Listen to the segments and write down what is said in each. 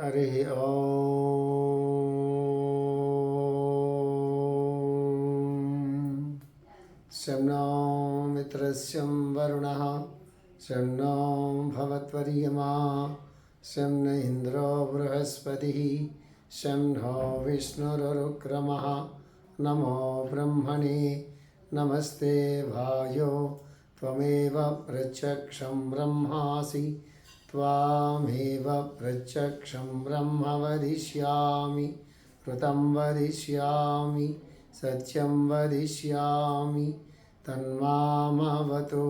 हरिः ॐ शं नो मित्रस्यं वरुणः, शं नो भवत्वर्यमा, शं न इन्द्रो नो विष्णुरुक्रमः। नमो ब्रह्मणे, नमस्ते भायो, त्वमेव प्रत्यक्षं ब्रह्मासि। त्वामेव प्रत्यक्षं ब्रह्म वदिष्यामि कृतं वदिष्यामि सत्यं वदिष्यामि तन्मामवतु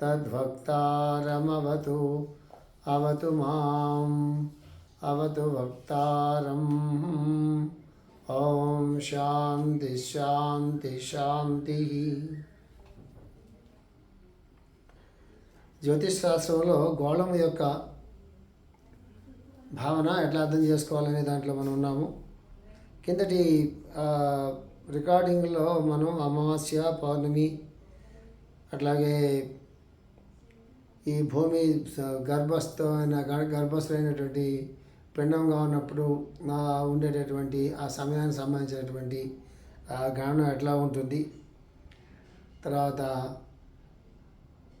तद्वक्तारमवतु अवतु माम् अवतु वक्तारम् ॐ शान्ति शान्ति शान्तिः జ్యోతిష్ శాస్త్రంలో గోళం యొక్క భావన ఎట్లా అర్థం చేసుకోవాలనే దాంట్లో మనం ఉన్నాము. కిందటి రికార్డింగ్లో మనం అమావాస్య పౌర్ణమి అట్లాగే ఈ భూమి గర్భస్థమైన గర్భస్థులైనటువంటి పిండంగా ఉన్నప్పుడు ఉండేటటువంటి ఆ సమయానికి సంబంధించినటువంటి ఆ గణన ఎట్లా ఉంటుంది? తర్వాత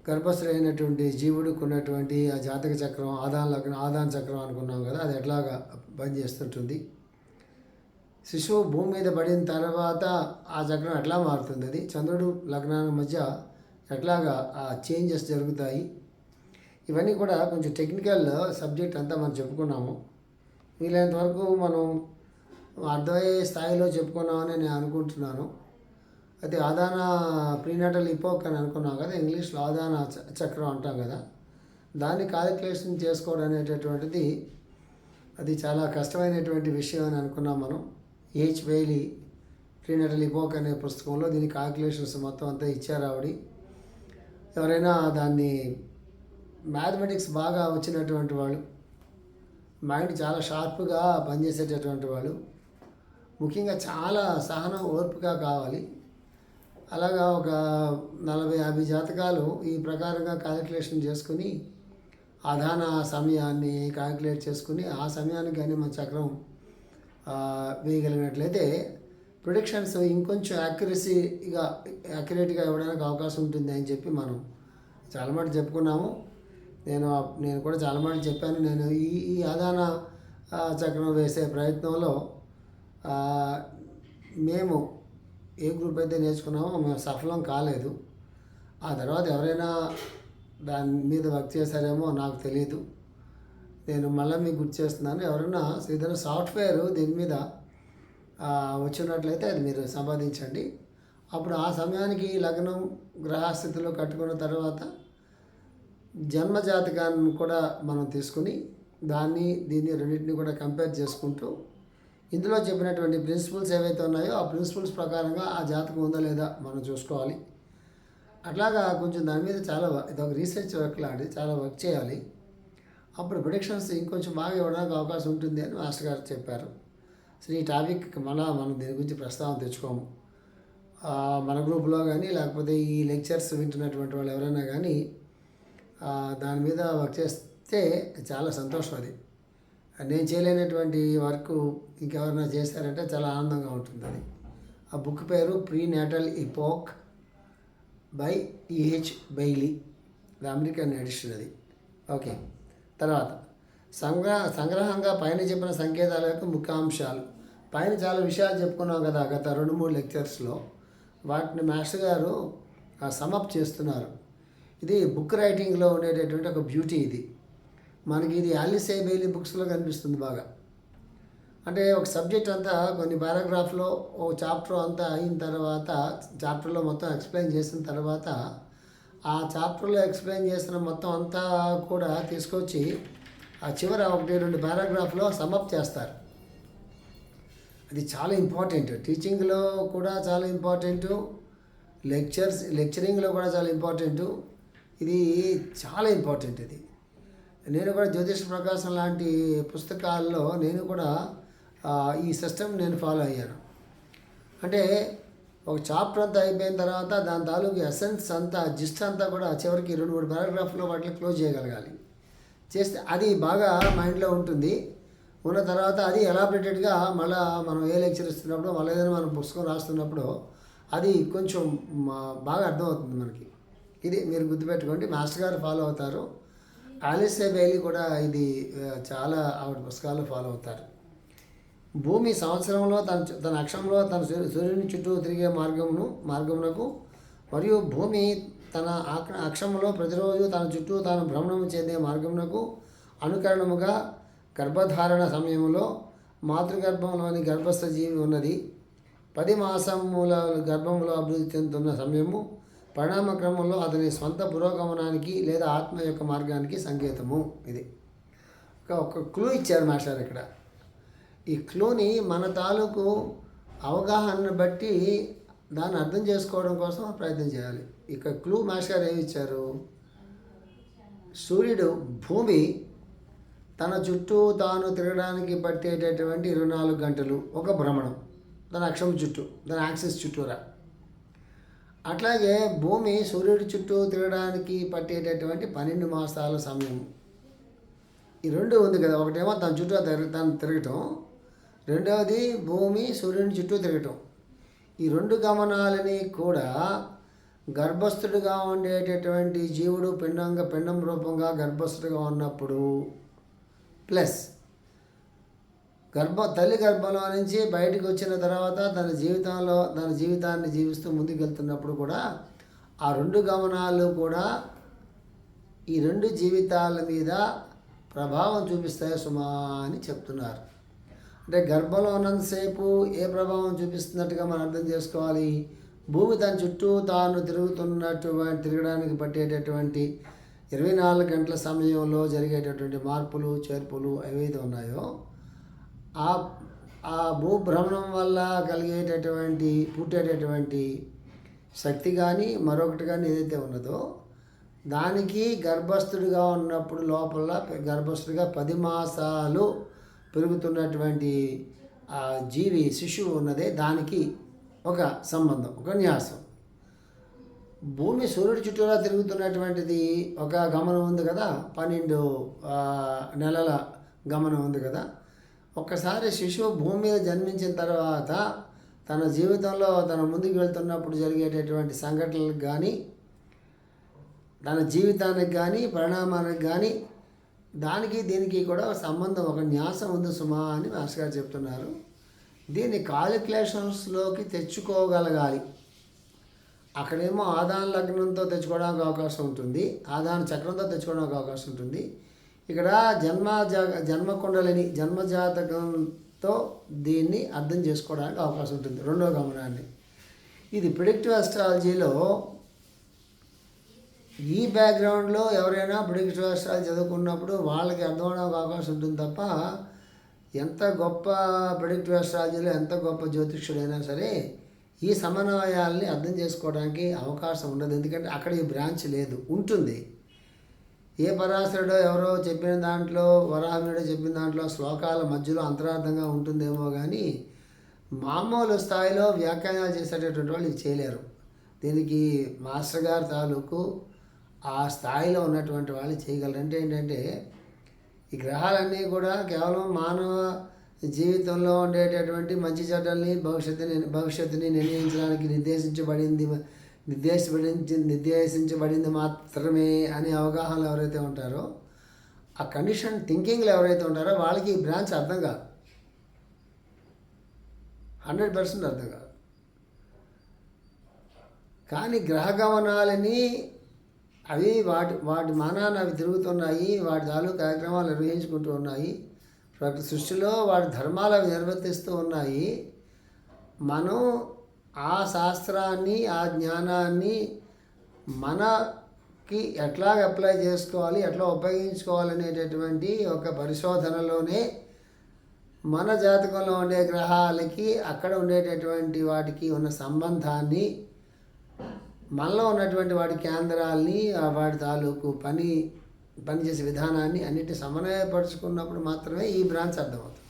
గర్భస్థులైనటువంటి జీవుడికి ఉన్నటువంటి ఆ జాతక చక్రం ఆదాన లగ్నం ఆదాన చక్రం అనుకున్నాం కదా అది ఎట్లాగా పనిచేస్తుంటుంది శిశువు భూమి మీద పడిన తర్వాత ఆ చక్రం ఎట్లా మారుతుంది? అది చంద్రుడు లగ్నాల మధ్య ఎట్లాగా ఆ చేంజెస్ జరుగుతాయి? ఇవన్నీ కూడా కొంచెం టెక్నికల్ సబ్జెక్ట్ అంతా మనం చెప్పుకున్నాము. వీలైనంత వరకు మనం అర్థమయ్యే స్థాయిలో చెప్పుకున్నామని నేను అనుకుంటున్నాను. అది ఆదాన ప్రీనాటల్ ఇపోక్ అని అనుకున్నాం కదా ఇంగ్లీష్లో ఆదాన చ- చక్రం అంటాం కదా. దాన్ని కాలిక్యులేషన్ చేసుకోవడం అనేటటువంటిది అది చాలా కష్టమైనటువంటి విషయం అని అనుకున్నాం మనం. హెచ్ వేలి ప్రీనాటల్ ఇపోక్ అనే పుస్తకంలో దీని కాలిక్యులేషన్స్ మొత్తం అంతా ఇచ్చారు ఆవిడ. ఎవరైనా దాన్ని మ్యాథమెటిక్స్ బాగా వచ్చినటువంటి వాళ్ళు మైండ్ చాలా షార్ప్గా పనిచేసేటటువంటి వాళ్ళు ముఖ్యంగా చాలా సహనం ఓర్పుగా కావాలి. అలాగా ఒక నలభై యాభై జాతకాలు ఈ ప్రకారంగా క్యాలిక్యులేషన్ చేసుకుని ఆధాన సమయాన్ని క్యాలిక్యులేట్ చేసుకుని ఆ సమయానికి కానీ మన చక్రం వేయగలిగినట్లయితే ప్రొడిక్షన్స్ ఇంకొంచెం యాక్యురసీగా యాక్యురేట్గా ఇవ్వడానికి అవకాశం ఉంటుంది అని చెప్పి మనం చాలా మాట చెప్పుకున్నాము. నేను నేను కూడా చాలా మాట చెప్పాను. నేను ఈ ఈ ఆదాన చక్రం వేసే ప్రయత్నంలో మేము ఏ గ్రూప్ అయితే నేర్చుకున్నామో మేము సఫలం కాలేదు. ఆ తర్వాత ఎవరైనా దాని మీద వర్క్ చేశారేమో నాకు తెలియదు నేను మళ్ళీ మీకు గుర్తు చేస్తున్నాను ఎవరైనా ఏదైనా సాఫ్ట్వేర్ దీని మీద వచ్చినట్లయితే అది మీరు సంపాదించండి. అప్పుడు ఆ సమయానికి లగ్నం గ్రహస్థితిలో కట్టుకున్న తర్వాత జన్మజాతకాన్ని కూడా మనం తీసుకుని దాన్ని దీన్ని రెండింటిని కూడా కంపేర్ చేసుకుంటూ ఇందులో చెప్పినటువంటి ప్రిన్సిపల్స్ ఏవైతే ఉన్నాయో ఆ ప్రిన్సిపల్స్ ప్రకారంగా ఆ జాతకం ఉందా లేదా మనం చూసుకోవాలి. అట్లాగా కొంచెం దాని మీద చాలా ఇదొక ఇది ఒక రీసెర్చ్ వర్క్ లాంటిది చాలా వర్క్ చేయాలి. అప్పుడు ప్రొడిక్షన్స్ ఇంకొంచెం బాగా ఇవ్వడానికి అవకాశం ఉంటుంది అని మాస్టర్ గారు చెప్పారు. సరే ఈ టాపిక్ మళ్ళా మనం దీని గురించి ప్రస్తావన తెచ్చుకోము. మన గ్రూప్లో కానీ లేకపోతే ఈ లెక్చర్స్ వింటున్నటువంటి వాళ్ళు ఎవరైనా కానీ దాని మీద వర్క్ చేస్తే చాలా సంతోషం అది. నేను చేయలేనటువంటి వర్క్ ఇంకెవరైనా చేశారంటే చాలా ఆనందంగా ఉంటుంది అది. ఆ బుక్ పేరు prenatal epoch by E H Bailey. ఇది అమెరికన్ ఎడిషన్ అది. ఓకే. తర్వాత సంగ్రహ సంగ్రహంగా పైన చెప్పిన సంకేతాల యొక్క ముఖ్యాంశాలు. పైన చాలా విషయాలు చెప్పుకున్నాం కదా గత రెండు మూడు లెక్చర్స్లో. వాటిని మాస్టర్ గారు సమప్ చేస్తున్నారు. ఇది బుక్ రైటింగ్లో ఉండేటటువంటి ఒక బ్యూటీ ఇది. మనకి ఇది ఆలిసే బెయిలీ బుక్స్లో కనిపిస్తుంది బాగా. అంటే ఒక సబ్జెక్ట్ అంతా కొన్ని పారాగ్రాఫ్లో ఓ చాప్టర్ అంతా అయిన తర్వాత చాప్టర్లో మొత్తం ఎక్స్ప్లెయిన్ చేసిన తర్వాత ఆ చాప్టర్లో ఎక్స్ప్లెయిన్ చేసిన మొత్తం అంతా కూడా తీసుకొచ్చి ఆ చివర ఒకటి రెండు పారాగ్రాఫ్లో సమప్ చేస్తారు. అది చాలా ఇంపార్టెంట్ టీచింగ్లో కూడా చాలా ఇంపార్టెంట్ లెక్చర్స్ లెక్చరింగ్లో కూడా చాలా ఇంపార్టెంట్ ఇది చాలా ఇంపార్టెంట్ ఇది. నేను కూడా జ్యోతిష్ ప్రకాశం లాంటి పుస్తకాల్లో నేను కూడా ఈ సిస్టమ్ నేను ఫాలో అయ్యాను. అంటే ఒక చాప్టర్ అంతా అయిపోయిన తర్వాత దాని తాలూకు ఎసెన్స్ అంతా జిస్ట్ అంతా కూడా చివరికి రెండు మూడు పారాగ్రాఫ్లో వాటిని క్లోజ్ చేయగలగాలి. చేస్తే అది బాగా మైండ్లో ఉంటుంది. ఉన్న తర్వాత అది ఎలాబరేటెడ్గా మళ్ళీ మనం ఏ లెక్చర్ ఇస్తున్నప్పుడు మళ్ళీ ఏదైనా మనం పుస్తకం రాస్తున్నప్పుడు అది కొంచెం మా- బాగా అర్థమవుతుంది మనకి. ఇది మీరు గుర్తుపెట్టుకోండి. మాస్టర్ గారు ఫాలో అవుతారు. ఆలిసే బెయిలీ కూడా ఇది చాలా ఆవిడ పుస్తకాలు ఫాలో అవుతారు. భూమి సంవత్సరంలో తన తన అక్షంలో తన సూర్యుని చుట్టూ తిరిగే మార్గమును మార్గమునకు మరియు భూమి తన ఆక- అక్షంలో ప్రతిరోజు తన చుట్టూ తాను భ్రమణము చెందే మార్గమునకు అనుకరణముగా గర్భధారణ సమయంలో మాతృగర్భంలోని గర్భస్థ జీవి ఉన్నది. పది మాసముల గర్భంలో అభివృద్ధి చెందుతున్న సమయము పరిణామ క్రమంలో అతని స్వంత పురోగమనానికి లేదా ఆత్మ యొక్క మార్గానికి సంకేతము. ఇది. ఒక ఒక క్లూ ఇచ్చారు మాస్టర్ ఇక్కడ. ఈ క్లూని మన తాలూకు అవగాహనను బట్టి దాన్ని అర్థం చేసుకోవడం కోసం ప్రయత్నం చేయాలి. ఇక క్లూ మాస్టర్ ఏమి ఇచ్చారు? సూర్యుడు భూమి తన చుట్టూ తాను తిరగడానికి పట్టేటటువంటి ఇరవై నాలుగు గంటలు ఒక భ్రమణం. దాని అక్షం చుట్టూ దాని యాక్సిస్ చుట్టూరా. అట్లాగే భూమి సూర్యుడి చుట్టూ తిరగడానికి పట్టేటటువంటి పన్నెండు మాసాల సమయం. ఈ రెండు ఉంది కదా ఒకటేమో తన చుట్టూ తిరగ తను తిరగటం రెండవది భూమి సూర్యుని చుట్టూ తిరగటం. ఈ రెండు గమనాలని కూడా గర్భస్థుడిగా ఉండేటటువంటి జీవుడు పిండంగా పిండం రూపంగా గర్భస్థుడిగా ఉన్నప్పుడు ప్లస్ గర్భ తల్లి గర్భంలో నుంచి బయటకు వచ్చిన తర్వాత తన జీవితంలో తన జీవితాన్ని జీవిస్తూ ముందుకెళ్తున్నప్పుడు కూడా ఆ రెండు గమనాలు కూడా ఈ రెండు జీవితాల మీద ప్రభావం చూపిస్తాయి సుమా అని చెప్తున్నారు. అంటే గర్భంలో ఉన్నంతసేపు ఏ ప్రభావం చూపిస్తున్నట్టుగా మనం అర్థం చేసుకోవాలి? భూమి తన చుట్టూ తాను తిరుగుతున్నటువంటి తిరగడానికి పట్టేటటువంటి ఇరవై నాలుగు గంటల సమయంలో జరిగేటటువంటి మార్పులు చేర్పులు ఏవైతే ఉన్నాయో ఆ ఆ భూభ్రమణం వల్ల కలిగేటటువంటి పుట్టేటటువంటి శక్తి కానీ మరొకటి కానీ ఏదైతే ఉన్నదో దానికి గర్భస్థుడిగా ఉన్నప్పుడు లోపల గర్భస్థుడిగా పది మాసాలు పెరుగుతున్నటువంటి ఆ జీవి శిశువు ఉన్నదే దానికి ఒక సంబంధం ఒక న్యాసం. భూమి సూర్యుడి చుట్టూరా తిరుగుతున్నటువంటిది ఒక గమనం ఉంది కదా పన్నెండు నెలల గమనం ఉంది కదా ఒక్కసారి శిశువు భూమి మీద జన్మించిన తర్వాత తన జీవితంలో తన ముందుకు వెళ్తున్నప్పుడు జరిగేటటువంటి సంఘటనలకు కానీ తన జీవితానికి కానీ పరిణామానికి కానీ దానికి దీనికి కూడా సంబంధం ఒక న్యాసం ఉంది సుమా అని మాస్టర్ గారు చెప్తున్నారు. దీన్ని కాలిక్యులేషన్స్లోకి తెచ్చుకోగలగాలి. అక్కడేమో ఆదాన లగ్నంతో తెచ్చుకోవడానికి అవకాశం ఉంటుంది ఆదాన చక్రంతో తెచ్చుకోవడానికి అవకాశం ఉంటుంది. ఇక్కడ జన్మ జన్మకుండలని జన్మజాతకంతో దీన్ని అర్థం చేసుకోవడానికి అవకాశం ఉంటుంది. రెండో గమనాన్ని. ఇది ప్రిడిక్టివ్ ఆస్ట్రాలజీలో ఈ బ్యాక్గ్రౌండ్లో ఎవరైనా ప్రిడిక్టివ్ ఆస్ట్రాలజీ చదువుకున్నప్పుడు వాళ్ళకి అర్థం అవడానికి అవకాశం ఉంటుంది తప్ప ఎంత గొప్ప ప్రిడిక్టివ్ ఆస్ట్రాలజీలో ఎంత గొప్ప జ్యోతిష్యుడైనా సరే ఈ సమన్వయాల్ని అర్థం చేసుకోవడానికి అవకాశం ఉండదు. ఎందుకంటే అక్కడ ఈ బ్రాంచ్ లేదు. ఉంటుంది. ఏ పరాశరుడో ఎవరో చెప్పిన దాంట్లో వరాహముడో చెప్పిన దాంట్లో శ్లోకాల మధ్యలో అంతరార్థంగా ఉంటుందేమో కానీ మామూలు స్థాయిలో వ్యాఖ్యానాలు చేసేటటువంటి వాళ్ళు ఇది చేయలేరు. దీనికి మాస్టర్ గారి తాలూకు ఆ స్థాయిలో ఉన్నటువంటి వాళ్ళు చేయగలరు. అంటే ఏంటంటే ఈ గ్రహాలన్నీ కూడా కేవలం మానవ జీవితంలో ఉండేటటువంటి మంచి చెడ్డల్ని భవిష్యత్తుని భవిష్యత్తుని నిర్ణయించడానికి నిర్దేశించబడింది నిర్దేశించబడించి నిర్దేశించబడింది మాత్రమే అనే అవగాహనలు ఎవరైతే ఉంటారో ఆ కండిషన్ థింకింగ్లో ఎవరైతే ఉంటారో వాళ్ళకి ఈ బ్రాంచ్ అర్థం కాదు. హండ్రెడ్ పర్సెంట్ అర్థం కాదు. కానీ గ్రహ గమనాలని అవి వాటి వాటి మానాన్ని అవి తిరుగుతున్నాయి వాటి తాలూకు కార్యక్రమాలు నిర్వహించుకుంటూ ఉన్నాయి ప్రతి సృష్టిలో వాటి ధర్మాలు అవి నిర్వర్తిస్తూ ఉన్నాయి మనం ఆ శాస్త్రాన్ని ఆ జ్ఞానాన్ని మనకి ఎట్లా అప్లై చేసుకోవాలి ఎట్లా ఉపయోగించుకోవాలి అనేటటువంటి ఒక పరిశోధనలోనే మన జాతకంలో ఉండే గ్రహాలకి అక్కడ ఉండేటటువంటి వాటికి ఉన్న సంబంధాన్ని మనలో ఉన్నటువంటి వాటి కేంద్రాల్ని వాటి తాలూకు పని పనిచేసే విధానాన్ని అన్నిటి సమన్వయపరుచుకున్నప్పుడు మాత్రమే ఈ బ్రాంచ్ అర్థమవుతుంది.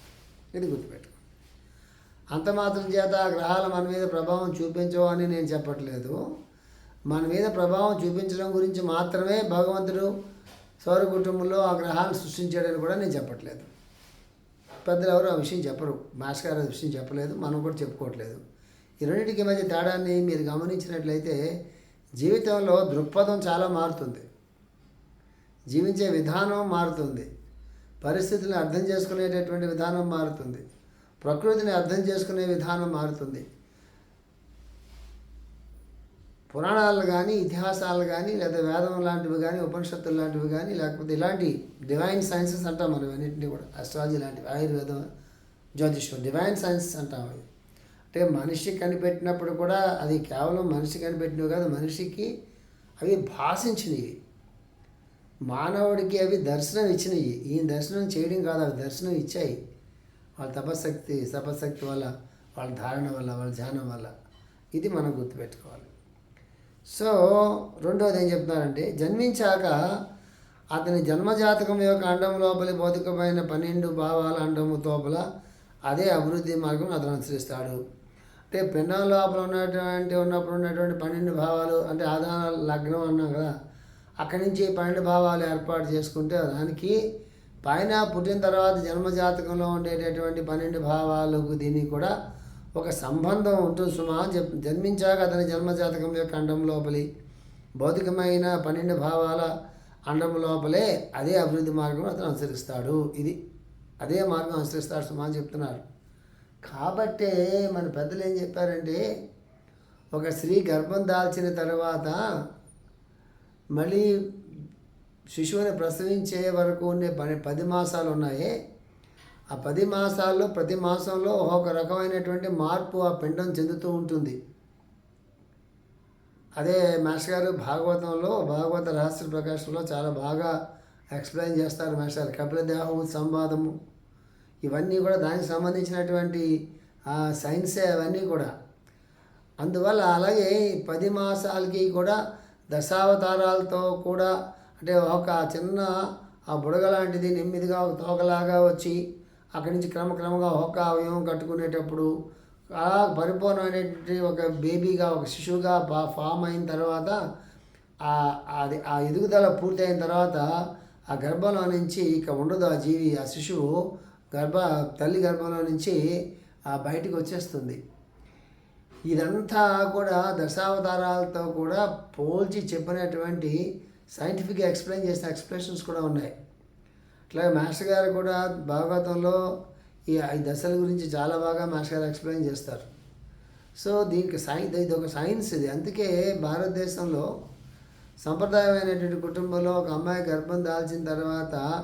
ఇది గుర్తుపెట్టు అంత మాత్రం చేత ఆ గ్రహాలు మన మీద ప్రభావం చూపించవు అని నేను చెప్పట్లేదు. మన మీద ప్రభావం చూపించడం గురించి మాత్రమే భగవంతుడు సౌర కుటుంబంలో ఆ గ్రహాలను సృష్టించాడని కూడా నేను చెప్పట్లేదు. పెద్దలు ఎవరు ఆ విషయం చెప్పరు. మాస్టర్ గారు ఆ విషయం చెప్పలేదు. మనం కూడా చెప్పుకోవట్లేదు. ఈ రెండింటికి మధ్య తేడాన్ని మీరు గమనించినట్లయితే జీవితంలో దృక్పథం చాలా మారుతుంది. జీవించే విధానం మారుతుంది. పరిస్థితులను అర్థం చేసుకునేటటువంటి విధానం మారుతుంది. ప్రకృతిని అర్థం చేసుకునే విధానం మారుతుంది. పురాణాలు కానీ ఇతిహాసాలు కానీ లేదా వేదం లాంటివి కానీ ఉపనిషత్తులు లాంటివి కానీ లేకపోతే ఇలాంటి డివైన్ సైన్సెస్ అంటాం మనం అన్నింటినీ కూడా. అస్ట్రాలజీ లాంటివి ఆయుర్వేదం జ్యోతిష్యం డివైన్ సైన్సెస్ అంటాం అవి. అంటే మనిషి కనిపెట్టినప్పుడు కూడా అది కేవలం మనిషి కనిపెట్టినవి కాదు మనిషికి అవి భాషించినవి. మానవుడికి అవి దర్శనం ఇచ్చినవి ఈ దర్శనం చేయడం కాదు అవి దర్శనం ఇచ్చాయి వాళ్ళ తపశక్తి తపశక్తి వల్ల వాళ్ళ ధారణ వల్ల వాళ్ళ ధ్యానం వల్ల ఇది మనం గుర్తుపెట్టుకోవాలి. సో రెండవది ఏం చెప్తున్నారంటే జన్మించాక అతని జన్మజాతకం యొక్క అండం లోపలి భౌతికమైన పన్నెండు భావాల అండము తోపల అదే అభివృద్ధి మార్గం అతను అనుసరిస్తాడు. అంటే పిండం లోపల ఉన్నటువంటి ఉన్నప్పుడు ఉన్నటువంటి పన్నెండు భావాలు అంటే ఆధార లగ్నం అన్నాం కదా అక్కడి నుంచి పన్నెండు భావాలు ఏర్పాటు చేసుకుంటే దానికి పైన పుట్టిన తర్వాత జన్మజాతకంలో ఉండేటటువంటి పన్నెండు భావాలకు దీనికి కూడా ఒక సంబంధం ఉంటుంది సుమా చెప్ జన్మించాక అతని జన్మజాతకం యొక్క అండం లోపలి భౌతికమైన పన్నెండు భావాల అండం లోపలే అదే అభివృద్ధి మార్గం అతను అనుసరిస్తాడు. ఇది అదే మార్గం అనుసరిస్తాడు సుమా అని చెప్తున్నారు. కాబట్టే మన పెద్దలు ఏం చెప్పారంటే ఒక స్త్రీ గర్భం దాల్చిన తర్వాత మళ్ళీ శిశువుని ప్రసవించే వరకు ఉండే పని పది మాసాలు ఉన్నాయి. ఆ పది మాసాల్లో ప్రతి మాసంలో ఒక రకమైనటువంటి మార్పు ఆ పిండం చెందుతూ ఉంటుంది. అదే మాస్టర్ గారు భాగవతంలో భాగవత రహస్య ప్రకాశంలో చాలా బాగా ఎక్స్ప్లెయిన్ చేస్తారు మాస్టర్ గారు. కపిలదేహం సంవాదము ఇవన్నీ కూడా దానికి సంబంధించినటువంటి సైన్సే అవన్నీ కూడా. అందువల్ల అలాగే పది మాసాలకి కూడా దశావతారాలతో కూడా అంటే ఒక చిన్న ఆ బుడగ లాంటిది నెమ్మదిగా ఒక తోకలాగా వచ్చి అక్కడి నుంచి క్రమక్రమంగా ఒక అవయవం కట్టుకునేటప్పుడు అలా పరిపూర్ణమైనటువంటి ఒక బేబీగా ఒక శిశువుగా బా ఫామ్ అయిన తర్వాత అది ఆ ఎదుగుదల పూర్తయిన తర్వాత ఆ గర్భంలో నుంచి ఇక ఉండదు ఆ జీవి ఆ శిశువు గర్భ తల్లి గర్భంలో నుంచి ఆ బయటికి వచ్చేస్తుంది. ఇదంతా కూడా దశావతారాలతో కూడా పోల్చి చెప్పినటువంటి సైంటిఫిక్గా ఎక్స్ప్లెయిన్ చేసిన ఎక్స్ప్రెషన్స్ కూడా ఉన్నాయి. అట్లాగే మాస్టర్ గారు కూడా భాగవతంలో ఈ ఐదు దశల గురించి చాలా బాగా మాస్టర్ గారు ఎక్స్ప్లెయిన్ చేస్తారు. సో దీనికి సైన్స్ ఇది ఒక సైన్స్ ఇది. అందుకే భారతదేశంలో సంప్రదాయమైనటువంటి కుటుంబంలో ఒక అమ్మాయి గర్భం దాల్చిన తర్వాత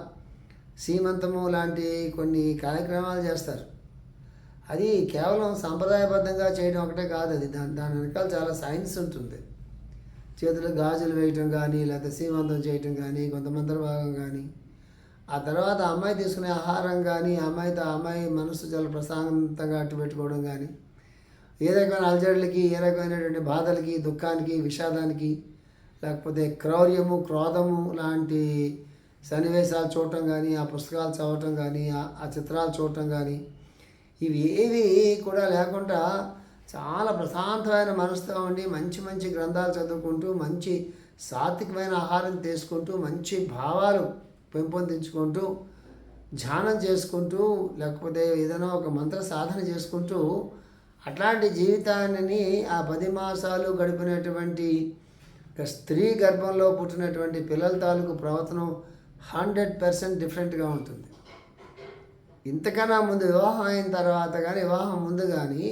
సీమంతము లాంటి కొన్ని కార్యక్రమాలు చేస్తారు. అది కేవలం సాంప్రదాయబద్ధంగా చేయడం ఒకటే కాదు అది. దాని దాని వెనకాల చాలా సైన్స్ ఉంటుంది. చేతులు గాజులు వేయటం కానీ లేకపోతే సీమంతం చేయటం కానీ కొంతమంది భాగం కానీ. ఆ తర్వాత అమ్మాయి తీసుకునే ఆహారం కానీ అమ్మాయితో అమ్మాయి మనసు చాలా ప్రశాంతంగా అట్టు పెట్టుకోవడం కానీ ఏ రకమైన అలజడులకి ఏ రకమైనటువంటి బాధలకి దుఃఖానికి విషాదానికి లేకపోతే క్రౌర్యము క్రోధము లాంటి సన్నివేశాలు చూడటం కానీ ఆ పుస్తకాలు చదవటం కానీ ఆ చిత్రాలు చూడటం కానీ ఇవి ఏవి కూడా లేకుండా చాలా ప్రశాంతమైన మనసుతో ఉండి మంచి మంచి గ్రంథాలు చదువుకుంటూ మంచి సాత్వికమైన ఆహారం తీసుకుంటూ మంచి భావాలు పెంపొందించుకుంటూ ధ్యానం చేసుకుంటూ లేకపోతే ఏదైనా ఒక మంత్ర సాధన చేసుకుంటూ అట్లాంటి జీవితాన్ని ఆ పది మాసాలు గడిపినటువంటి స్త్రీ గర్భంలో పుట్టినటువంటి పిల్లల తాలూకు ప్రవర్తనం హండ్రెడ్ పర్సెంట్ డిఫరెంట్గా ఉంటుంది. ఇంతకన్నా ముందు వివాహం అయిన తర్వాత కానీ వివాహం ముందు కానీ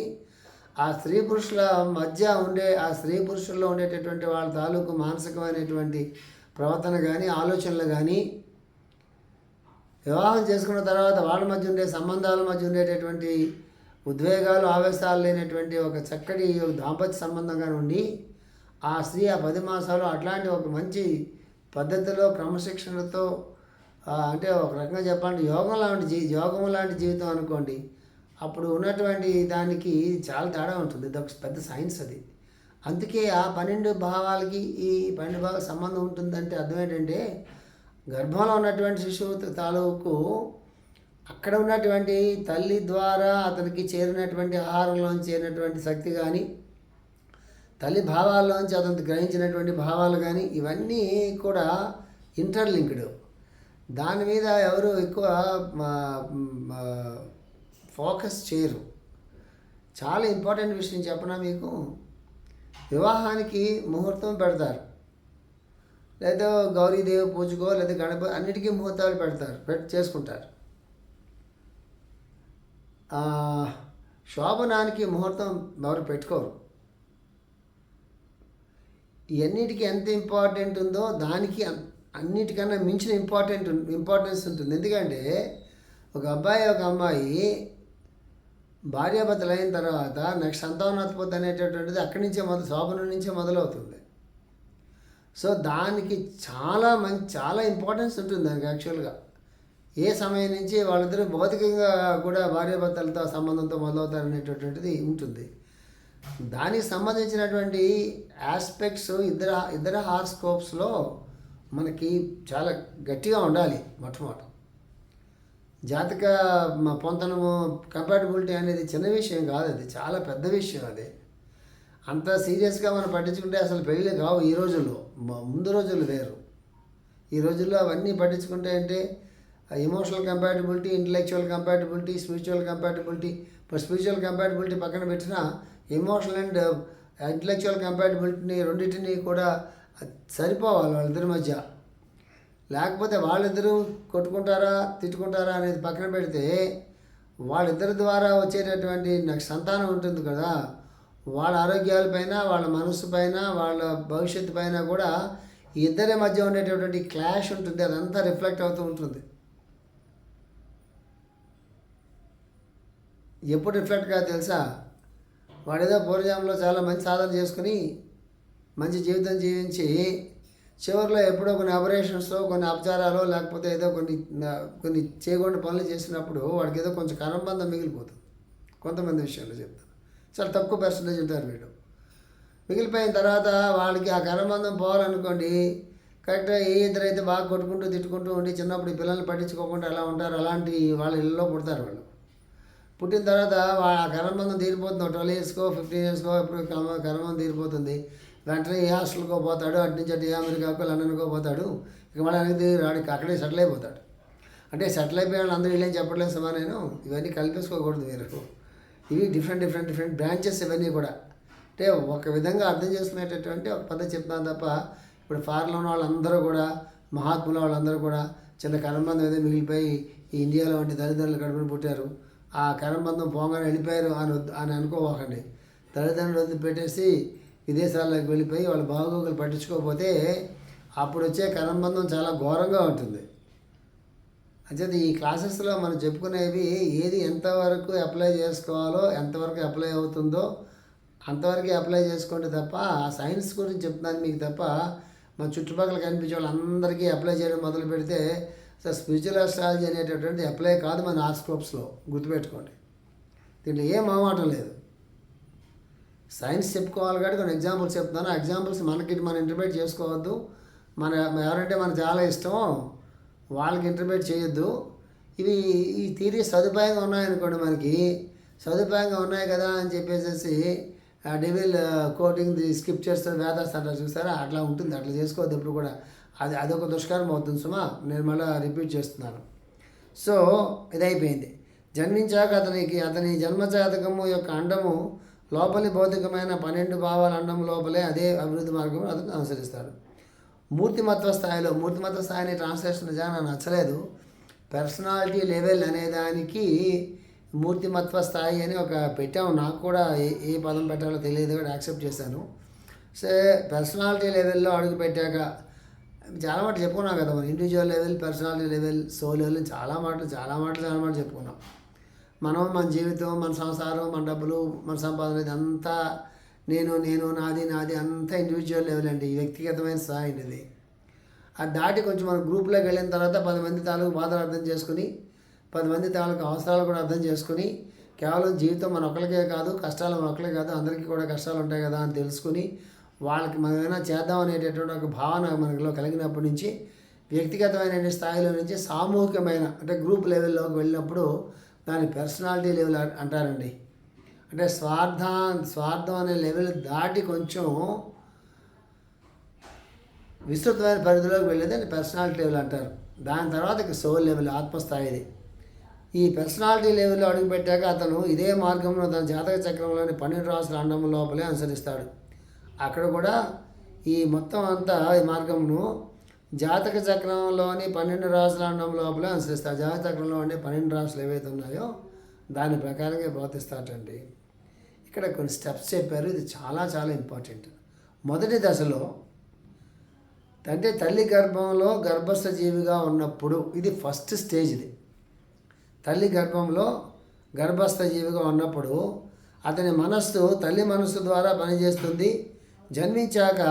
ఆ స్త్రీ పురుషుల మధ్య ఉండే ఆ స్త్రీ పురుషుల్లో ఉండేటటువంటి వాళ్ళ తాలూకు మానసికమైనటువంటి ప్రవర్తన కానీ ఆలోచనలు కానీ వివాహం చేసుకున్న తర్వాత వాళ్ళ మధ్య ఉండే సంబంధాల మధ్య ఉండేటటువంటి ఉద్వేగాలు ఆవేశాలు లేనటువంటి ఒక చక్కటి దాంపత్య సంబంధంగా ఉండి ఆ స్త్రీ ఆ పది మాసాలు అట్లాంటి ఒక మంచి పద్ధతిలో క్రమశిక్షణతో అంటే ఒక రకంగా చెప్పాలంటే యోగం లాంటి జీ యోగం లాంటి జీవితం అనుకోండి అప్పుడు ఉన్నటువంటి దానికి చాలా తేడా ఉంటుంది. ఇది ఒక పెద్ద సైన్స్ అది. అందుకే ఆ పన్నెండు భావాలకి ఈ పన్నెండు భావాల సంబంధం ఉంటుందంటే అర్థం ఏంటంటే గర్భంలో ఉన్నటువంటి శిశువు తాలూకు అక్కడ ఉన్నటువంటి తల్లి ద్వారా అతనికి చేరినటువంటి ఆహారంలోంచి చేరినటువంటి శక్తి కానీ తల్లి భావాల్లోంచి అతను గ్రహించినటువంటి భావాలు కానీ ఇవన్నీ కూడా ఇంటర్లింక్డ్. దాని మీద ఎవరు ఎక్కువ ఫోకస్ చేయరు. చాలా ఇంపార్టెంట్ విషయం చెప్పనా మీకు? వివాహానికి ముహూర్తం పెడతారు. లేదా గౌరీదేవి పూజకో లేదా గణపతి అన్నిటికీ ముహూర్తాలు పెడతారు పెట్టి చేసుకుంటారు. శోభనానికి ముహూర్తం ఎవరు పెట్టుకోరు. ఇవన్నిటికీ ఎంత ఇంపార్టెంట్ ఉందో దానికి అన్- అన్నిటికన్నా మించిన ఇంపార్టెంట్ ఇంపార్టెన్స్ ఉంటుంది. ఎందుకంటే ఒక అబ్బాయి ఒక అమ్మాయి భార్యాభర్తలు అయిన తర్వాత నెక్స్ట్ సంతానోత్పత్తి అనేటటువంటిది అక్కడి నుంచే మొదలు శోభనం నుంచే మొదలవుతుంది. సో దానికి చాలా మంచి చాలా ఇంపార్టెన్స్ ఉంటుంది దానికి యాక్చువల్గా ఏ సమయం నుంచి వాళ్ళిద్దరూ భౌతికంగా కూడా భార్యాభర్తలతో సంబంధంతో మొదలవుతారు అనేటటువంటిది ఉంటుంది. దానికి సంబంధించినటువంటి ఆస్పెక్ట్స్ ఇద్దరు ఇద్దరు హార్స్కోప్స్లో మనకి చాలా గట్టిగా ఉండాలి మొట్టమొదట. జాతక పొంతనము కంపాటబిలిటీ అనేది చిన్న విషయం కాదు అది. చాలా పెద్ద విషయం అది. అంత సీరియస్గా మనం పట్టించుకుంటే అసలు పెళ్ళి కావు ఈ రోజుల్లో. ముందు రోజులు వేరు. ఈ రోజుల్లో అవన్నీ పట్టించుకుంటే అంటే emotional compatibility intellectual compatibility spiritual compatibility ఇప్పుడు స్పిరిచువల్ కంపాటబిలిటీ పక్కన పెట్టినా ఎమోషనల్ అండ్ ఇంటలెక్చువల్ కంపాటబిలిటీని రెండింటిని కూడా సరిపోవాలి వాళ్ళిద్దరి మధ్య. లేకపోతే వాళ్ళిద్దరూ కొట్టుకుంటారా తిట్టుకుంటారా అనేది పక్కన పెడితే వాళ్ళిద్దరి ద్వారా వచ్చేటటువంటి నాకు సంతానం ఉంటుంది కదా. వాళ్ళ ఆరోగ్యాలపైన వాళ్ళ మనస్సు పైన వాళ్ళ భవిష్యత్తు పైన కూడా ఇద్దరి మధ్య ఉండేటటువంటి క్లాష్ ఉంటుంది. అదంతా రిఫ్లెక్ట్ అవుతూ ఉంటుంది. ఎప్పుడు రిఫ్లెక్ట్ కాదు తెలుసా? వాడేదో పూర్వజంలో చాలా మంచి సాధన చేసుకుని మంచి జీవితం జీవించి చివరిలో ఎప్పుడో కొన్ని అబరేషన్స్తో కొన్ని అపచారాలు లేకపోతే ఏదో కొన్ని కొన్ని చేయకుండా పనులు చేసినప్పుడు వాడికి ఏదో కొంచెం కరంబంధం మిగిలిపోతుంది. కొంతమంది విషయంలో చెప్తాను. చాలా తక్కువ పర్సంటేజ్ ఉంటారు వీళ్ళు. మిగిలిపోయిన తర్వాత వాళ్ళకి ఆ కర్మబంధం పోవాలనుకోండి కరెక్ట్గా ఏ ఇద్దరైతే బాగా కొట్టుకుంటూ తిట్టుకుంటూ ఉండి చిన్నప్పుడు పిల్లల్ని పట్టించుకోకుండా ఎలా ఉంటారు అలాంటి వాళ్ళ ఇళ్ళలో పుడతారు వాళ్ళు. పుట్టిన తర్వాత వాళ్ళ ఆ కర్మబంధం తీరిపోతుంది. ట్వెల్వ్ ఇయర్స్కో ఫిఫ్టీన్ ఇయర్స్కో ఇప్పుడు కర్మ కర్మబంధం తీరిపోతుంది. వెంటనే ఏ హాస్టల్కో పోతాడు అటు నుంచి అటు ఏ అమెరికాకో లండన్కో పోతాడు ఇక మళ్ళీ అనేది రాడికి అక్కడే సెటిల్ అయిపోతాడు. అంటే సెటిల్ అయిపోయిన వాళ్ళు అందరూ వీళ్ళేం చెప్పట్లేదు సమా నేను ఇవన్నీ కలిపేసుకోకూడదు మీరు. ఇవి డిఫరెంట్ డిఫరెంట్ డిఫరెంట్ బ్రాంచెస్ ఇవన్నీ కూడా. అంటే ఒక విధంగా అర్థం చేసుకునేటటువంటి ఒక పద్ధతి చెప్తాను తప్ప ఇప్పుడు ఫారెన్లో ఉన్న వాళ్ళందరూ కూడా మహాత్ముల వాళ్ళందరూ కూడా చిన్న కర్మబంధం ఏదో మిగిలిపోయి ఈ ఇండియాలో వంటి తల్లిదండ్రులు కడుపుని పుట్టారు. ఆ కర్మబంధం పోగానే వెళ్ళిపోయారు అని అని అనుకోవాకండి. తల్లిదండ్రులు వదిలిపెట్టేసి విదేశాల్లోకి వెళ్ళిపోయి వాళ్ళ బాగోగులు పట్టించుకోకపోతే అప్పుడు వచ్చే కర్మబంధం చాలా ఘోరంగా ఉంటుంది. అంచేత ఈ క్లాసెస్లో మనం చెప్పుకునేవి ఏది ఎంతవరకు అప్లై చేసుకోవాలో ఎంతవరకు అప్లై అవుతుందో అంతవరకు అప్లై చేసుకోండి తప్ప ఆ సైన్స్ గురించి చెప్తున్నాను మీకు తప్ప మన చుట్టుపక్కల కనిపించే వాళ్ళందరికీ అప్లై చేయడం మొదలు పెడితే సార్ స్పిరిచువల్ అస్ట్రాలజీ అనేటటువంటి అప్లై కాదు మన హాస్కోప్స్లో గుర్తుపెట్టుకోండి. దీంట్లో ఏం అవమాటం లేదు. సైన్స్ చెప్పుకోవాలి కాబట్టి కొన్ని ఎగ్జాంపుల్స్ చెప్తాను ఆ ఎగ్జాంపుల్స్ మనకి మనం ఇంటర్ప్రిట్ చేసుకోవద్దు. మన ఎవరంటే మనకు చాలా ఇష్టం వాళ్ళకి ఇంటర్ప్రిట్ చేయొద్దు. ఇవి ఈ థీరీ సదుపాయంగా ఉన్నాయనుకోండి మనకి. సదుపాయంగా ఉన్నాయి కదా అని చెప్పేసి devil quoting the scriptures Vedas అంటారు చూసారా? అట్లా ఉంటుంది. అట్లా చేసుకోవద్దు ఎప్పుడు కూడా. అది అదొక దుష్కారం అవుతుంది సుమా. నేను మళ్ళీ రిపీట్ చేస్తున్నాను. సో ఇదైపోయింది. జన్మించాక అతనికి అతని జన్మజాతకము యొక్క అండము లోపలి భౌతికమైన పన్నెండు భావాల అండం లోపలే అదే అభివృద్ధి మార్గం అతను అనుసరిస్తాడు. మూర్తిమత్వ స్థాయిలో మూర్తిమత్వ స్థాయిని ట్రాన్స్లేషన్ నిజంగా నచ్చలేదు. పర్సనాలిటీ లెవెల్ అనే దానికి మూర్తిమత్వ స్థాయి అని ఒక పెట్టాము. నాకు కూడా ఏ ఏ పదం పెట్టాలో తెలియదు కూడా యాక్సెప్ట్ చేశాను. సో పర్సనాలిటీ లెవెల్లో అడుగు పెట్టాక చాలా మాటలు చెప్పుకున్నాం కదా మనం. Individual level personality level soul level చాలా మాటలు చాలా మాటలు చాలా మాటలు చెప్పుకున్నాం. మనం మన జీవితం మన సంసారం మన డబ్బులు మన సంపాదన ఇదంతా నేను నేను నాది నాది అంతా ఇండివిజువల్ లెవెల్ అండి. వ్యక్తిగతమైన స్థాయి ఇది. అది దాటి కొంచెం మనం గ్రూప్లోకి వెళ్ళిన తర్వాత పది మంది తాలూకు బాధలు అర్థం చేసుకుని పది మంది తాలూకు అవసరాలు కూడా అర్థం చేసుకుని కేవలం జీవితం మన ఒక్కరికే కాదు కష్టాలు మన ఒక్కరికే కాదు అందరికీ కూడా కష్టాలు ఉంటాయి కదా అని తెలుసుకుని వాళ్ళకి మనం ఏమైనా చేద్దాం అనేటటువంటి ఒక భావన మనలో కలిగినప్పటి నుంచి వ్యక్తిగతమైన స్థాయిలో నుంచి సామూహికమైన అంటే గ్రూప్ లెవెల్లోకి వెళ్ళినప్పుడు దాని పర్సనాలిటీ లెవెల్ అంటారండి. అంటే స్వార్థ స్వార్థం అనే లెవెల్ దాటి కొంచెం విస్తృతమైన పరిధిలోకి వెళ్ళేది దాన్ని పర్సనాలిటీ లెవెల్ అంటారు. దాని తర్వాత ఇక సోల్ లెవెల్ ఆత్మస్థాయిది. ఈ పర్సనాలిటీ లెవెల్లో అడుగుపెట్టాక అతను ఇదే మార్గంలో తన జాతక చక్రంలోని పన్నెండు రాసుల అండం లోపలే అనుసరిస్తాడు. అక్కడ కూడా ఈ మొత్తం అంతా ఈ మార్గంను జాతక చక్రంలోని పన్నెండు రాసుల అండం లోపలే అనుసరిస్తాడు జాతక చక్రంలో ఉండే పన్నెండు రాసులు ఏవైతే ఉన్నాయో దాని ప్రకారంగా ప్రవర్తిస్తాటండి ఇక్కడ కొన్ని స్టెప్స్ చెప్పారు. ఇది చాలా చాలా ఇంపార్టెంట్. మొదటి దశలో అంటే తల్లి గర్భంలో గర్భస్థ జీవిగా ఉన్నప్పుడు ఇది ఫస్ట్ స్టేజ్ ఇది తల్లి గర్భంలో గర్భస్థ జీవిగా ఉన్నప్పుడు అతని మనస్సు తల్లి మనస్సు ద్వారా పనిచేస్తుంది. జన్మించాక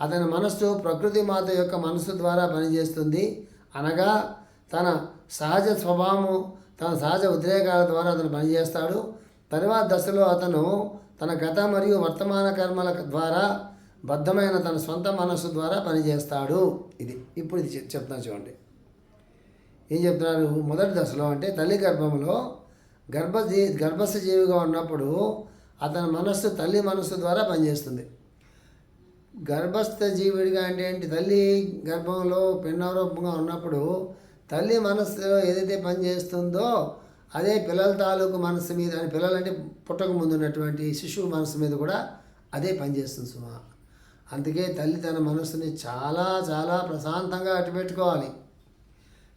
అతని మనస్సు ప్రకృతి మాత యొక్క మనస్సు ద్వారా పనిచేస్తుంది. అనగా తన సహజ స్వభావము తన సహజ ఉద్రేకాల ద్వారా అతను పనిచేస్తాడు. తరువాత దశలో అతను తన గత మరియు వర్తమాన కర్మల ద్వారా బద్ధమైన తన సొంత మనస్సు ద్వారా పనిచేస్తాడు. ఇది ఇప్పుడు ఇది చెప్- చెప్తాను చూడండి. ఏం చెప్తున్నారు? మొదటి దశలో అంటే తల్లి గర్భంలో గర్భజీ గర్భస్థ జీవిగా ఉన్నప్పుడు అతని మనస్సు తల్లి మనస్సు ద్వారా పనిచేస్తుంది. గర్భస్థ జీవుడిగా అంటే ఏంటి? తల్లి గర్భంలో పిండరూపంగా ఉన్నప్పుడు తల్లి మనస్సులో ఏదైతే పనిచేస్తుందో అదే పిల్లల తాలూకు మనసు మీద అని పిల్లలంటే పుట్టక ముందు ఉన్నటువంటి శిశువు మనసు మీద కూడా అదే పనిచేస్తుంది సుమా. అందుకే తల్లి తన మనస్సుని చాలా చాలా ప్రశాంతంగా అటుపెట్టుకోవాలి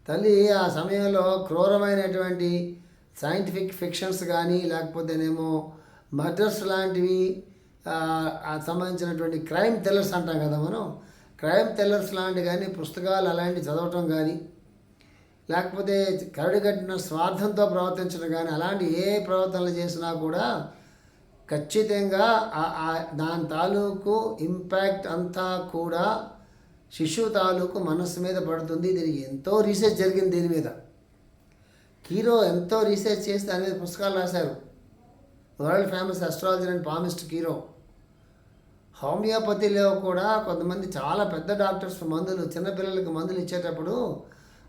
తల్లి ఆ సమయంలో క్రూరమైనటువంటి సైంటిఫిక్ ఫిక్షన్స్ కానీ లేకపోతేనేమో మర్డర్స్ లాంటివి సంబంధించినటువంటి క్రైమ్ థ్రిల్లర్స్ అంటాం కదా మనం. క్రైమ్ థ్రిల్లర్స్ లాంటివి కానీ పుస్తకాలు అలాంటివి చదవటం కానీ లేకపోతే కరడుగట్టిన స్వార్థంతో ప్రవర్తించడం కానీ అలాంటి ఏ ప్రవర్తనలు చేసినా కూడా ఖచ్చితంగా దాని తాలూకు ఇంపాక్ట్ అంతా కూడా శిశువు తాలూకు మనస్సు మీద పడుతుంది. దీనికి ఎంతో రీసెర్చ్ జరిగింది దీని మీద. కీరో ఎంతో రీసెర్చ్ చేసి దాని మీద పుస్తకాలు రాశారు. World famous astrologer and palmist Cheiro. హోమియోపతిలో కూడా. కొంతమంది చాలా పెద్ద డాక్టర్స్ మందులు చిన్నపిల్లలకి మందులు ఇచ్చేటప్పుడు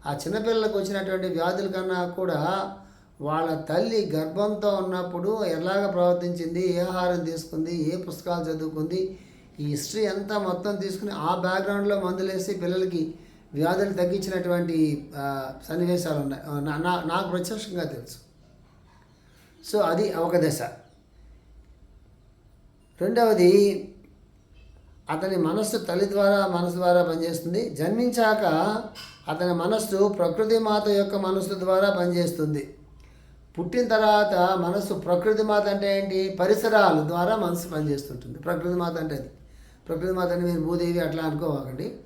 ఆ చిన్నపిల్లలకు వచ్చినటువంటి వ్యాధుల కన్నా కూడా వాళ్ళ తల్లి గర్భంతో ఉన్నప్పుడు ఎలాగ ప్రవర్తించింది ఏ ఆహారం తీసుకుంది ఏ పుస్తకాలు చదువుకుంది ఈ హిస్టరీ అంతా మొత్తం తీసుకుని ఆ బ్యాక్గ్రౌండ్లో మందులేసి పిల్లలకి వ్యాధులు తగ్గించినటువంటి సన్నివేశాలు ఉన్నాయి. నా- నా నాకు ప్రత్యక్షంగా తెలుసు. సో అది ఒక దశ. రెండవది అతని మనస్సు తల్లి ద్వారా మనసు ద్వారా పనిచేస్తుంది. జన్మించాక అతని మనస్సు ప్రకృతి మాత యొక్క మనస్సు ద్వారా పనిచేస్తుంది. పుట్టిన తర్వాత మనస్సు ప్రకృతి మాత అంటే ఏంటి? పరిసరాల ద్వారా మనసు పనిచేస్తుంటుంది. ప్రకృతి మాత అంటే అది. ప్రకృతి మాత అంటే మీరు భూదేవి అట్లా అనుకోవాకండి.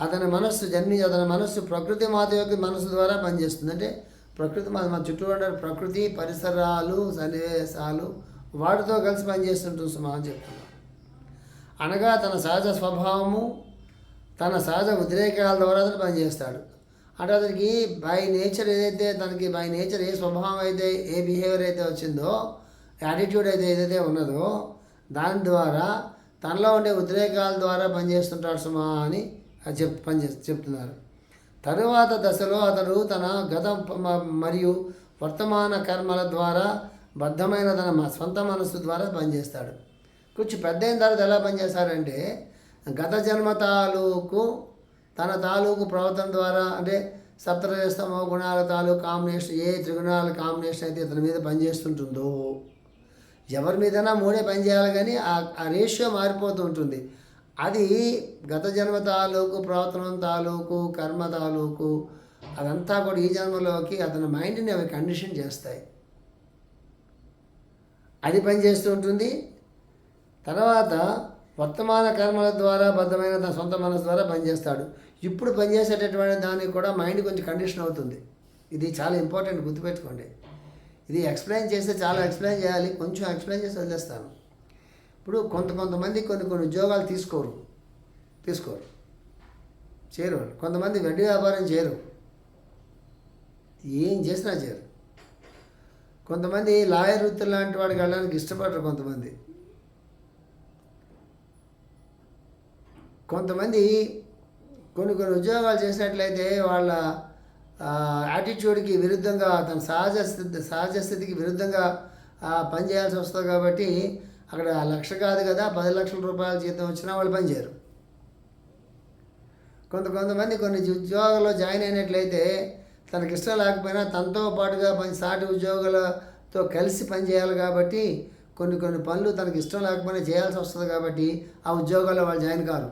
అతని మనస్సు జన్మించి అతని మనస్సు ప్రకృతి మాత యొక్క మనస్సు ద్వారా పనిచేస్తుంది. అంటే ప్రకృతి మాత మన చుట్టూ ఉండే ప్రకృతి పరిసరాలు సన్నివేశాలు వాటితో కలిసి పనిచేస్తుంటుంది సుమా అని చెప్తున్నాను అనగా తన సహజ స్వభావము తన సహజ ఉద్రేకాల ద్వారా అతను పనిచేస్తాడు. అంటే అతనికి బై నేచర్ ఏదైతే తనకి బై నేచర్ ఏ స్వభావం అయితే ఏ బిహేవియర్ అయితే వచ్చిందో యాటిట్యూడ్ అయితే ఏదైతే ఉన్నదో దాని ద్వారా తనలో ఉండే ఉద్రేకాల ద్వారా పనిచేస్తుంటాడు సుమా అని అది చెప్ పనిచే చెప్తున్నారు. తరువాత దశలో అతడు తన గత మరియు వర్తమాన కర్మల ద్వారా బద్ధమైన తన మ- సొంత మనస్సు ద్వారా పనిచేస్తాడు. కొంచెం పెద్ద అయిన తర్వాత ఎలా పనిచేశారంటే గత జన్మ తాలూకు తన తాలూకు ప్రవర్తన ద్వారా అంటే సప్తరజస్తమో గుణాల తాలూకు కాంబినేషన్ ఏ త్రిగుణాల కాంబినేషన్ అయితే ఇతని మీద పనిచేస్తుంటుందో ఎవరి మీదైనా మూడే పనిచేయాలి కానీ ఆ ఆ రేషియో మారిపోతూ ఉంటుంది. అది గత జన్మ తాలూకు ప్రవర్తనం తాలూకు కర్మ తాలూకు అదంతా కూడా ఈ జన్మలోకి అతని మైండ్ని అవి కండిషన్ చేస్తాయి. అది పని చేస్తూ ఉంటుంది. తర్వాత వర్తమాన కర్మల ద్వారా బద్ధమైన తన సొంత మనసు ద్వారా పనిచేస్తాడు. ఇప్పుడు పనిచేసేటటువంటి దానికి కూడా మైండ్ కొంచెం కండిషన్ అవుతుంది. ఇది చాలా ఇంపార్టెంట్ గుర్తుపెట్టుకోండి. ఇది ఎక్స్ప్లెయిన్ చేస్తే చాలా ఎక్స్ప్లెయిన్ చేయాలి. కొంచెం ఎక్స్ప్లెయిన్ చేసి వదిలేస్తాను. ఇప్పుడు కొంత కొంతమంది కొన్ని కొన్ని ఉద్యోగాలు తీసుకోరు. తీసుకోరు. చేయరు. కొంతమంది వెండి వ్యాపారం చేయరు. ఏం చేసినా చేయరు. కొంతమంది లాయర్ వృత్తి లాంటి వాడికి వెళ్ళడానికి ఇష్టపడరు కొంతమంది. కొంతమంది కొన్ని కొన్ని ఉద్యోగాలు చేసినట్లయితే వాళ్ళ యాటిట్యూడ్కి విరుద్ధంగా తన సహజ స్థితి సహజ స్థితికి విరుద్ధంగా పనిచేయాల్సి పని చేయాల్సి వస్తుంది కాబట్టి అక్కడ లక్ష కాదు కదా పది లక్షల రూపాయల జీతం వచ్చినా వాళ్ళు పనిచేయరు కొంత కొంతమంది కొన్ని ఉద్యోగాల్లో జాయిన్ అయినట్లయితే తనకి ఇష్టం లేకపోయినా తనతో పాటుగా పని సాటి ఉద్యోగులతో కలిసి పనిచేయాలి కాబట్టి కొన్ని కొన్ని పనులు తనకి ఇష్టం లేకపోయినా చేయాల్సి వస్తుంది కాబట్టి ఆ ఉద్యోగాల్లో వాళ్ళు జాయిన్ కారు.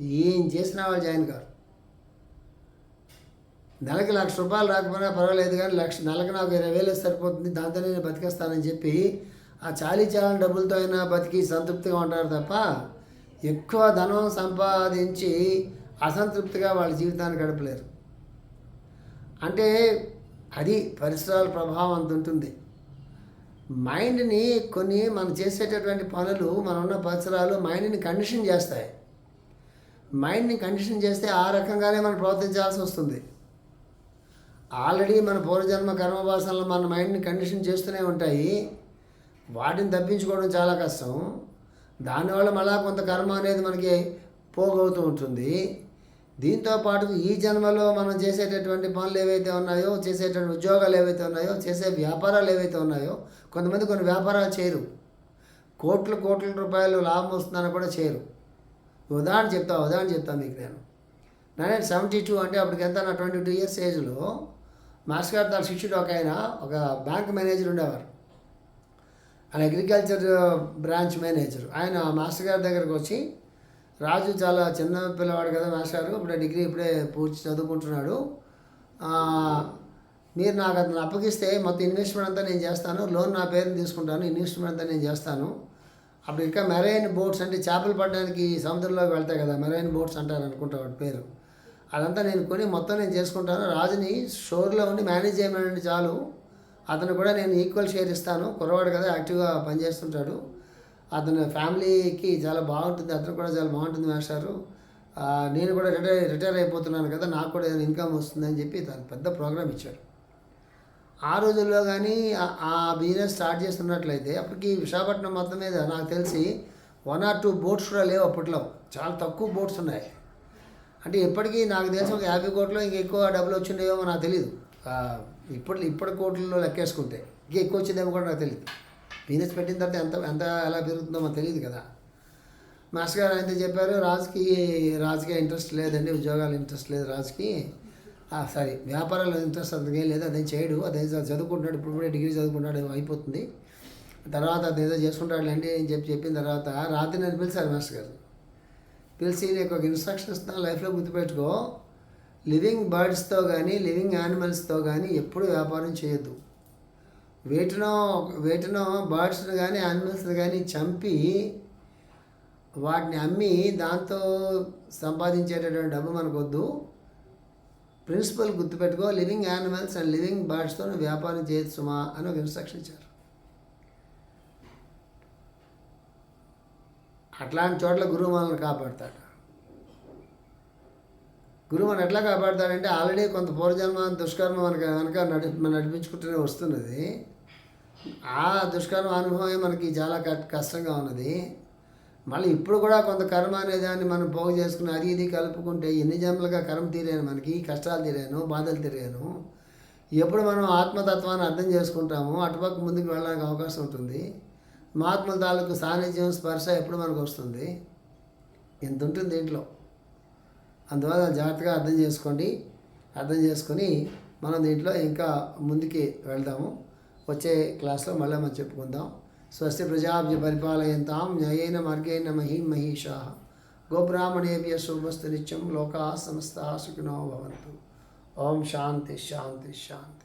ఏం చేసినా వాళ్ళు జాయిన్ కారు. నెలకి లక్ష రూపాయలు రాకపోయినా పర్వాలేదు కానీ లక్ష నెలకు నాకు ఇరవై వేలు సరిపోతుంది దాంతో నేను బతికేస్తానని చెప్పి ఆ చాలీ చాలని డబ్బులతో అయినా బతికి సంతృప్తిగా ఉంటారు తప్ప ఎక్కువ ధనం సంపాదించి అసంతృప్తిగా వాళ్ళ జీవితాన్ని గడపలేరు. అంటే అది పరిసరాల ప్రభావం అంత ఉంటుంది. మైండ్ని కొన్ని మనం చేసేటటువంటి పనులు మనం ఉన్న పరిసరాలు మైండ్ని కండిషన్ చేస్తాయి. మైండ్ని కండిషన్ చేస్తే ఆ రకంగానే మనం ప్రవర్తించాల్సి వస్తుంది. ఆల్రెడీ మన పూర్వజన్మ కర్మవాసనలు మన మైండ్ని కండిషన్ చేస్తూనే ఉంటాయి. వాటిని తప్పించుకోవడం చాలా కష్టం. దానివల్ల మళ్ళా కొంత కర్మ అనేది మనకి పోగవుతూ ఉంటుంది. దీంతో పాటు ఈ జన్మలో మనం చేసేటటువంటి పనులు ఏవైతే ఉన్నాయో చేసేటువంటి ఉద్యోగాలు ఏవైతే ఉన్నాయో చేసే వ్యాపారాలు ఏవైతే ఉన్నాయో కొంతమంది కొన్ని వ్యాపారాలు చేయరు. కోట్ల కోట్ల రూపాయలు లాభం వస్తుందని కూడా చేయరు. ఉదాహరణ చెప్తా ఉదాహరణ చెప్తాను మీకు నేను. నైన్ సెవెంటీ టూ అంటే అప్పటికి ఎంత నా ట్వంటీ టూ ఇయర్స్ ఏజ్లో మాస్టర్ గారు తన శిష్యుడు ఒక ఆయన ఒక బ్యాంక్ మేనేజర్ ఉండేవారు. ఆయన అగ్రికల్చర్ బ్రాంచ్ మేనేజర్ ఆయన మాస్టర్ గారి దగ్గరకు వచ్చి రాజు చాలా చిన్న పిల్లవాడు కదా మాస్టర్ గారు ఇప్పుడే డిగ్రీ ఇప్పుడే పూర్తి చదువుకుంటున్నాడు. మీరు నాకు అతను అప్పగిస్తే మొత్తం ఇన్వెస్ట్మెంట్ అంతా నేను చేస్తాను లోన్ నా పేరుని తీసుకుంటాను ఇన్వెస్ట్మెంట్ అంతా నేను చేస్తాను. అప్పుడు ఇంకా మెరైన్ బోట్స్ అంటే చేపలు పడడానికి సముద్రంలోకి వెళ్తాయి కదా మెరైన్ బోట్స్ అంటారు అనుకుంటా వాటి పేరు. అదంతా నేను కొని మొత్తం నేను చేసుకుంటాను. రాజుని షోర్లో ఉండి మేనేజ్ చేయమనండి చాలు. అతను కూడా నేను ఈక్వల్ షేర్ ఇస్తాను. కుర్రవాడు కదా యాక్టివ్గా పనిచేస్తుంటాడు. అతని ఫ్యామిలీకి చాలా బాగుంటుంది. అతను కూడా చాలా బాగుంటుంది మాస్టారు నేను కూడా రిటైర్ రిటైర్ అయిపోతున్నాను కదా నాకు కూడా ఏదైనా ఇన్కమ్ వస్తుందని చెప్పి తను పెద్ద ప్రోగ్రామ్ ఇచ్చాడు. ఆ రోజుల్లో కానీ ఆ- బిజినెస్ స్టార్ట్ చేస్తున్నట్లయితే అప్పటికి విశాఖపట్నం మొత్తం మీద నాకు తెలిసి వన్ ఆర్ టూ బోట్స్ కూడా లేవు అప్పట్లో. చాలా తక్కువ బోట్స్ ఉన్నాయి. అంటే ఇప్పటికీ నాకు తెలిసి ఒక యాభై కోట్లు ఇంకా ఎక్కువ డబ్బులు వచ్చిండేమో నాకు తెలియదు ఆ, ఇప్పుడు ఇప్పటి కోట్లలో లెక్కేసుకుంటే ఇంకా ఎక్కువ వచ్చిందేమో కూడా నాకు తెలియదు బిజినెస్ పెట్టిన తర్వాత ఎంత ఎంత ఎలా పెరుగుతుందో మాకు తెలియదు కదా. మాస్టర్ గారు అయితే చెప్పారు రాజుకి రాజుకి ఇంట్రెస్ట్ లేదండి ఉద్యోగాలు ఇంట్రెస్ట్ లేదు రాజుకి సారీ. వ్యాపారాలు ఇంట్రెస్ట్ అంతకేం లేదు. అదేం చేయడు. అదే చదువుకుంటున్నాడు. ఇప్పుడు కూడా డిగ్రీ చదువుకుంటున్నాడు. అయిపోతుంది. తర్వాత అదేదో చేసుకుంటాడు అండి అని చెప్పి చెప్పిన తర్వాత రాత్రి నేను పిలిచారు మాస్టర్ గారు. పిలిచి నీకు ఒక ఇన్స్ట్రక్షన్ ఇస్తాను లైఫ్లో గుర్తుపెట్టుకో. లివింగ్ బర్డ్స్తో కానీ లివింగ్ యానిమల్స్తో కానీ ఎప్పుడు వ్యాపారం చేయొద్దు. వేటినో వేటినో బర్డ్స్ని కానీ యానిమల్స్ని కానీ చంపి వాటిని అమ్మి దాంతో సంపాదించేటటువంటి డబ్బు మనకొద్దు. ప్రిన్సిపల్ గుర్తుపెట్టుకో లివింగ్ యానిమల్స్ అండ్ లివింగ్ బర్డ్స్తో వ్యాపారం చేయొచ్చు సుమా అని ఒక ఇన్స్ట్రక్షన్ ఇచ్చారు. అట్లాంటి చోట్ల గురువు మనల్ని కాపాడతాడు. గురువు మనం ఎట్లా కాపాడతాడంటే ఆల్రెడీ కొంత పూర్వజన్మ దుష్కర్మ మనకి కనుక నడి మనం నడిపించుకుంటూనే వస్తున్నది. ఆ దుష్కర్మ అనుభవమే మనకి చాలా క- కష్టంగా ఉన్నది. మళ్ళీ ఇప్పుడు కూడా కొంత కర్మ అనే దాన్ని మనం పోగు చేసుకుని అది ఇది కలుపుకుంటే ఎన్ని జన్మలుగా కర్మ తీరాను మనకి కష్టాలు తీరాను బాధలు తీరాను. ఎప్పుడు మనం ఆత్మతత్వాన్ని అర్థం చేసుకుంటామో అటుపక్క ముందుకు వెళ్ళడానికి అవకాశం ఉంటుంది. మహాత్ముల తాలూకు సాన్నిధ్యం స్పర్శ ఎప్పుడు మనకు వస్తుంది? ఎంత ఉంటుంది దీంట్లో? అందువల్ల జాగ్రత్తగా అర్థం చేసుకోండి. అర్థం చేసుకొని మనం దీంట్లో ఇంకా ముందుకి వెళ్దాము. వచ్చే క్లాస్లో మళ్ళీ మనం చెప్పుకుందాం. स्वस्य प्रजाभ्य परिपालयन्तां न्यायेन मार्गेण मही महिषाः। गोब्राह्मणेभ्य शुभस्तनित्यं लोकाः समस्ताः सुखिनो भवन्तु। ओम शांति शांति शांति